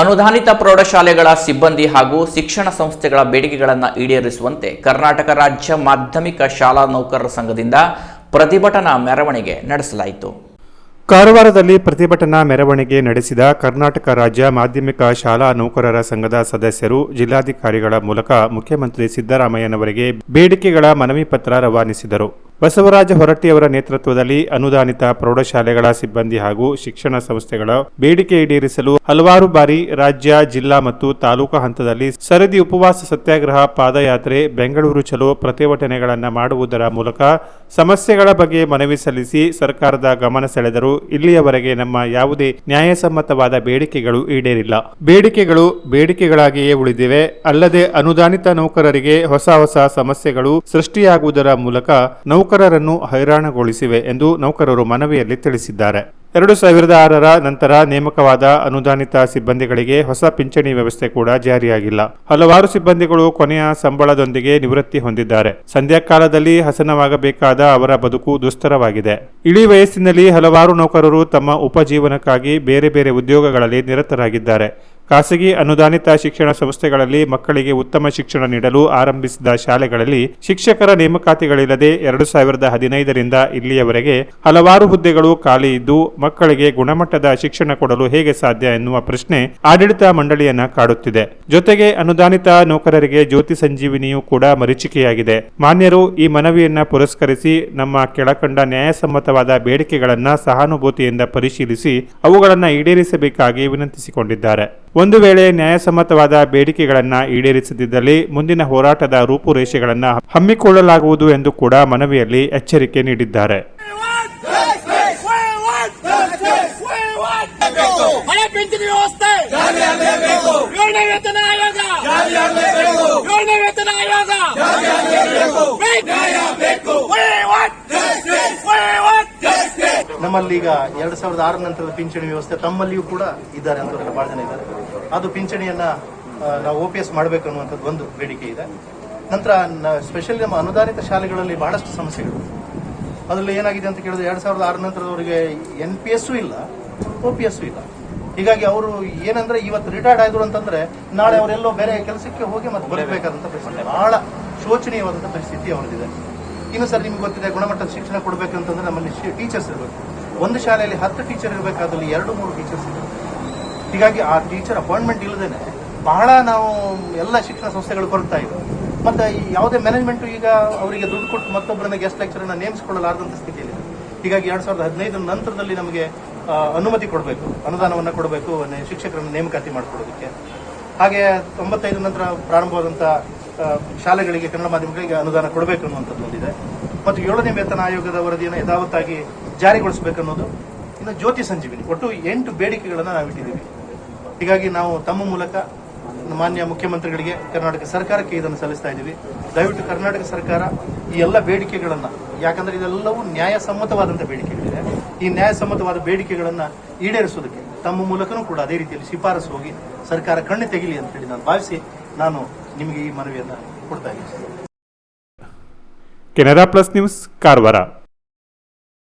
ಅನುದಾನಿತ ಪ್ರೌಢಶಾಲೆಗಳ ಸಿಬ್ಬಂದಿ ಹಾಗೂ ಶಿಕ್ಷಣ ಸಂಸ್ಥೆಗಳ ಬೇಡಿಕೆಗಳನ್ನು ಈಡೇರಿಸುವಂತೆ ಕರ್ನಾಟಕ ರಾಜ್ಯ ಮಾಧ್ಯಮಿಕ ಶಾಲಾ ನೌಕರರ ಸಂಘದಿಂದ ಪ್ರತಿಭಟನಾ ಮೆರವಣಿಗೆ ನಡೆಸಲಾಯಿತು. ಕಾರವಾರದಲ್ಲಿ ಪ್ರತಿಭಟನಾ ಮೆರವಣಿಗೆ ನಡೆಸಿದ ಕರ್ನಾಟಕ ರಾಜ್ಯ ಮಾಧ್ಯಮಿಕ ಶಾಲಾ ನೌಕರರ ಸಂಘದ ಸದಸ್ಯರು ಜಿಲ್ಲಾಧಿಕಾರಿಗಳ ಮೂಲಕ ಮುಖ್ಯಮಂತ್ರಿ ಸಿದ್ದರಾಮಯ್ಯನವರಿಗೆ ಬೇಡಿಕೆಗಳ ಮನವಿ ಪತ್ರ ರವಾನಿಸಿದರು. ಬಸವರಾಜ ಹೊರಟ್ಟಿಯವರ ನೇತೃತ್ವದಲ್ಲಿ ಅನುದಾನಿತ ಪ್ರೌಢಶಾಲೆಗಳ ಸಿಬ್ಬಂದಿ ಹಾಗೂ ಶಿಕ್ಷಣ ಸಂಸ್ಥೆಗಳ ಬೇಡಿಕೆ ಈಡೇರಿಸಲು ಹಲವಾರು ಬಾರಿ ರಾಜ್ಯ, ಜಿಲ್ಲಾ ಮತ್ತು ತಾಲೂಕು ಹಂತದಲ್ಲಿ ಸರದಿ ಉಪವಾಸ ಸತ್ಯಾಗ್ರಹ ಪಾದಯಾತ್ರೆ ಬೆಂಗಳೂರು ಚಲೋ ಪ್ರತಿಭಟನೆಗಳನ್ನು ಮಾಡುವುದರ ಮೂಲಕ ಸಮಸ್ಯೆಗಳ ಬಗ್ಗೆ ಮನವಿ ಸಲ್ಲಿಸಿ ಸರ್ಕಾರದ ಗಮನ ಸೆಳೆದರು ಇಲ್ಲಿಯವರೆಗೆ ನಮ್ಮ ಯಾವುದೇ ನ್ಯಾಯಸಮ್ಮತವಾದ ಬೇಡಿಕೆಗಳು ಈಡೇರಿಲ್ಲ. ಬೇಡಿಕೆಗಳು ಬೇಡಿಕೆಗಳಾಗಿಯೇ ಉಳಿದಿವೆ. ಅಲ್ಲದೆ ಅನುದಾನಿತ ನೌಕರರಿಗೆ ಹೊಸ ಹೊಸ ಸಮಸ್ಯೆಗಳು ಸೃಷ್ಟಿಯಾಗುವುದರ ಮೂಲಕ ನೌಕರರನ್ನು ಹೈರಾಣಗೊಳಿಸಿವೆ ಎಂದು ನೌಕರರು ಮನವಿಯಲ್ಲಿ ತಿಳಿಸಿದ್ದಾರೆ. ಎರಡು ಸಾವಿರದ ಆರರ ನಂತರ ನೇಮಕವಾದ ಅನುದಾನಿತ ಸಿಬ್ಬಂದಿಗಳಿಗೆ ಹೊಸ ಪಿಂಚಣಿ ವ್ಯವಸ್ಥೆ ಕೂಡ ಜಾರಿಯಾಗಿಲ್ಲ. ಹಲವಾರು ಸಿಬ್ಬಂದಿಗಳು ಕೊನೆಯ ಸಂಬಳದೊಂದಿಗೆ ನಿವೃತ್ತಿ ಹೊಂದಿದ್ದಾರೆ. ಸಂಧ್ಯಾಕಾಲದಲ್ಲಿ ಹಸನವಾಗಬೇಕಾದ ಅವರ ಬದುಕು ದುಸ್ತರವಾಗಿದೆ. ಇಳಿ ವಯಸ್ಸಿನಲ್ಲಿ ಹಲವಾರು ನೌಕರರು ತಮ್ಮ ಉಪಜೀವನಕ್ಕಾಗಿ ಬೇರೆ ಬೇರೆ ಉದ್ಯೋಗಗಳಲ್ಲಿ ನಿರತರಾಗಿದ್ದಾರೆ. ಖಾಸಗಿ ಅನುದಾನಿತ ಶಿಕ್ಷಣ ಸಂಸ್ಥೆಗಳಲ್ಲಿ ಮಕ್ಕಳಿಗೆ ಉತ್ತಮ ಶಿಕ್ಷಣ ನೀಡಲು ಆರಂಭಿಸಿದ ಶಾಲೆಗಳಲ್ಲಿ ಶಿಕ್ಷಕರ ನೇಮಕಾತಿಗಳಿಲ್ಲದೆ ಎರಡು ಸಾವಿರದ ಹದಿನೈದರಿಂದ ಇಲ್ಲಿಯವರೆಗೆ ಹಲವಾರು ಹುದ್ದೆಗಳು ಖಾಲಿ ಇದ್ದು ಮಕ್ಕಳಿಗೆ ಗುಣಮಟ್ಟದ ಶಿಕ್ಷಣ ಕೊಡಲು ಹೇಗೆ ಸಾಧ್ಯ ಎನ್ನುವ ಪ್ರಶ್ನೆ ಆಡಳಿತ ಮಂಡಳಿಯನ್ನ ಕಾಡುತ್ತಿದೆ. ಜೊತೆಗೆ ಅನುದಾನಿತ ನೌಕರರಿಗೆ ಜ್ಯೋತಿ ಸಂಜೀವಿನಿಯೂ ಕೂಡ ಮರೀಚಿಕೆಯಾಗಿದೆ. ಮಾನ್ಯರು ಈ ಮನವಿಯನ್ನ ಪುರಸ್ಕರಿಸಿ ನಮ್ಮ ಕೆಳಕಂಡ ನ್ಯಾಯಸಮ್ಮತವಾದ ಬೇಡಿಕೆಗಳನ್ನ ಸಹಾನುಭೂತಿಯಿಂದ ಪರಿಶೀಲಿಸಿ ಅವುಗಳನ್ನು ಈಡೇರಿಸಬೇಕಾಗಿ ವಿನಂತಿಸಿಕೊಂಡಿದ್ದಾರೆ. ಒಂದು ವೇಳೆ ನ್ಯಾಯಸಮ್ಮತವಾದ ಬೇಡಿಕೆಗಳನ್ನು ಈಡೇರಿಸದಿದ್ದಲ್ಲಿ ಮುಂದಿನ ಹೋರಾಟದ ರೂಪುರೇಷೆಗಳನ್ನು ಹಮ್ಮಿಕೊಳ್ಳಲಾಗುವುದು ಎಂದು ಕೂಡ ಮನವಿಯಲ್ಲಿ ಎಚ್ಚರಿಕೆ ನೀಡಿದ್ದಾರೆ. ಆಯೋಗ! Justice. ನಮ್ಮಲ್ಲಿ ಈಗ ಎರಡ್ ಸಾವಿರದ ಆರ ನಂತರದ ಪಿಂಚಣಿ ವ್ಯವಸ್ಥೆ ತಮ್ಮಲ್ಲಿಯೂ ಕೂಡ ಇದ್ದಾರೆ ಅಂತ ಬಹಳ ಜನ ಇದ್ದಾರೆ ಅದು ಪಿಂಚಣಿಯನ್ನ ನಾವು ಓ ಪಿ ಎಸ್ ಮಾಡಬೇಕು ಅನ್ನುವಂಥದ್ದು ಒಂದು ಬೇಡಿಕೆ ಇದೆ. ನಂತರ ಸ್ಪೆಷಲಿ ನಮ್ಮ ಅನುದಾನಿತ ಶಾಲೆಗಳಲ್ಲಿ ಬಹಳಷ್ಟು ಸಮಸ್ಯೆಗಳು ಅದರಲ್ಲಿ ಏನಾಗಿದೆ ಅಂತ ಕೇಳಿದ್ರೆ ಎರಡ್ ಸಾವಿರದ ಆರ ನಂತರದವರಿಗೆ ಎನ್ ಪಿ ಎಸ್ ಇಲ್ಲ ಒ ಪಿ ಎಸ್ ಇಲ್ಲ. ಹೀಗಾಗಿ ಅವರು ಏನಂದ್ರೆ ಇವತ್ತು ರಿಟೈರ್ಡ್ ಆದ್ರು ಅಂತಂದ್ರೆ ನಾಳೆ ಅವರೆಲ್ಲೋ ಬೇರೆ ಕೆಲಸಕ್ಕೆ ಹೋಗಿ ಮತ್ತೆ ಬರಬೇಕಾದಂತ ಪರಿಸ್ಥಿತಿ, ಬಹಳ ಶೋಚನೀಯವಾದಂಥ ಪರಿಸ್ಥಿತಿ ಅವರದಿದೆ ಇನ್ನು ಸರ್ ನಿಮ್ಗೆ ಗೊತ್ತಿದೆ, ಗುಣಮಟ್ಟದ ಶಿಕ್ಷಣ ಕೊಡಬೇಕಂತಂದ್ರೆ ನಮ್ಮಲ್ಲಿ ಟೀಚರ್ಸ್ ಇರಬೇಕು. ಒಂದು ಶಾಲೆಯಲ್ಲಿ ಹತ್ತು ಟೀಚರ್ ಇರಬೇಕಾದಲ್ಲಿ ಎರಡು, ಮೂರು ಟೀಚರ್ಸ್ ಇರಬೇಕು. ಹೀಗಾಗಿ ಆ ಟೀಚರ್ ಅಪಾಯಿಂಟ್ಮೆಂಟ್ ಇಲ್ಲದೇನೆ ಬಹಳ ನಾವು ಎಲ್ಲ ಶಿಕ್ಷಣ ಸಂಸ್ಥೆಗಳು ಕೊರತಾ ಇವೆ. ಮತ್ತೆ ಯಾವುದೇ ಮ್ಯಾನೇಜ್ಮೆಂಟ್ ಈಗ ಅವರಿಗೆ ದುಡ್ಡು ಕೊಟ್ಟು ಮತ್ತೊಬ್ಬರನ್ನ ಗೆಸ್ಟ್ ಲೆಕ್ಚರನ್ನ ನೇಮಿಸಿಕೊಳ್ಳಲಾರದಂತ ಸ್ಥಿತಿಯಲ್ಲಿದೆ ಹೀಗಾಗಿ ಎರಡು ಸಾವಿರದ ಹದಿನೈದರ ನಂತರದಲ್ಲಿ ನಮಗೆ ಅನುಮತಿ ಕೊಡಬೇಕು, ಅನುದಾನವನ್ನು ಕೊಡಬೇಕು ಶಿಕ್ಷಕರನ್ನು ನೇಮಕಾತಿ ಮಾಡಿಕೊಡೋದಕ್ಕೆ. ಹಾಗೆ ತೊಂಬತ್ತೈದು ನಂತರ ಪ್ರಾರಂಭವಾದಂಥ ಶಾಲೆಗಳಿಗೆ, ಕನ್ನಡ ಮಾಧ್ಯಮಗಳಿಗೆ ಅನುದಾನ ಕೊಡಬೇಕು ಅನ್ನುವಂಥದ್ದು ಒಂದಿದೆ ಮತ್ತು ಏಳನೇ ವೇತನ ಆಯೋಗದ ವರದಿಯನ್ನು ಯಥಾವತ್ತಾಗಿ ಜಾರಿಗೊಳಿಸಬೇಕು ಅನ್ನೋದು ಇನ್ನು ಜ್ಯೋತಿ ಸಂಜೀವಿನಿ. ಒಟ್ಟು ಎಂಟು ಬೇಡಿಕೆಗಳನ್ನು ನಾವು ಇಟ್ಟಿದ್ದೀವಿ. ಹೀಗಾಗಿ ನಾವು ತಮ್ಮ ಮೂಲಕ ಮಾನ್ಯ ಮುಖ್ಯಮಂತ್ರಿಗಳಿಗೆ, ಕರ್ನಾಟಕ ಸರ್ಕಾರಕ್ಕೆ ಇದನ್ನು ಸಲ್ಲಿಸ್ತಾ ಇದ್ದೀವಿ. ದಯವಿಟ್ಟು ಕರ್ನಾಟಕ ಸರ್ಕಾರ ಈ ಎಲ್ಲ ಬೇಡಿಕೆಗಳನ್ನು, ಯಾಕಂದರೆ ಇದೆಲ್ಲವೂ ನ್ಯಾಯಸಮ್ಮತವಾದಂಥ ಬೇಡಿಕೆಗಳಿದೆ. ಈ ನ್ಯಾಯಸಮ್ಮತವಾದ ಬೇಡಿಕೆಗಳನ್ನು ಈಡೇರಿಸೋದಕ್ಕೆ ತಮ್ಮ ಮೂಲಕನೂ ಕೂಡ ಅದೇ ರೀತಿಯಲ್ಲಿ ಶಿಫಾರಸು ಹೋಗಿ ಸರ್ಕಾರ ಕಣ್ಣು ತೆಗಿಲಿ ಅಂತ ಹೇಳಿ ನಾನು ಭಾವಿಸಿ ನಾನು ನಿಮಗೆ ಈ ಮನವಿಯನ್ನು ಕೊಡ್ತಾ ಇದ್ದೀನಿ. Canara plus news Karwar.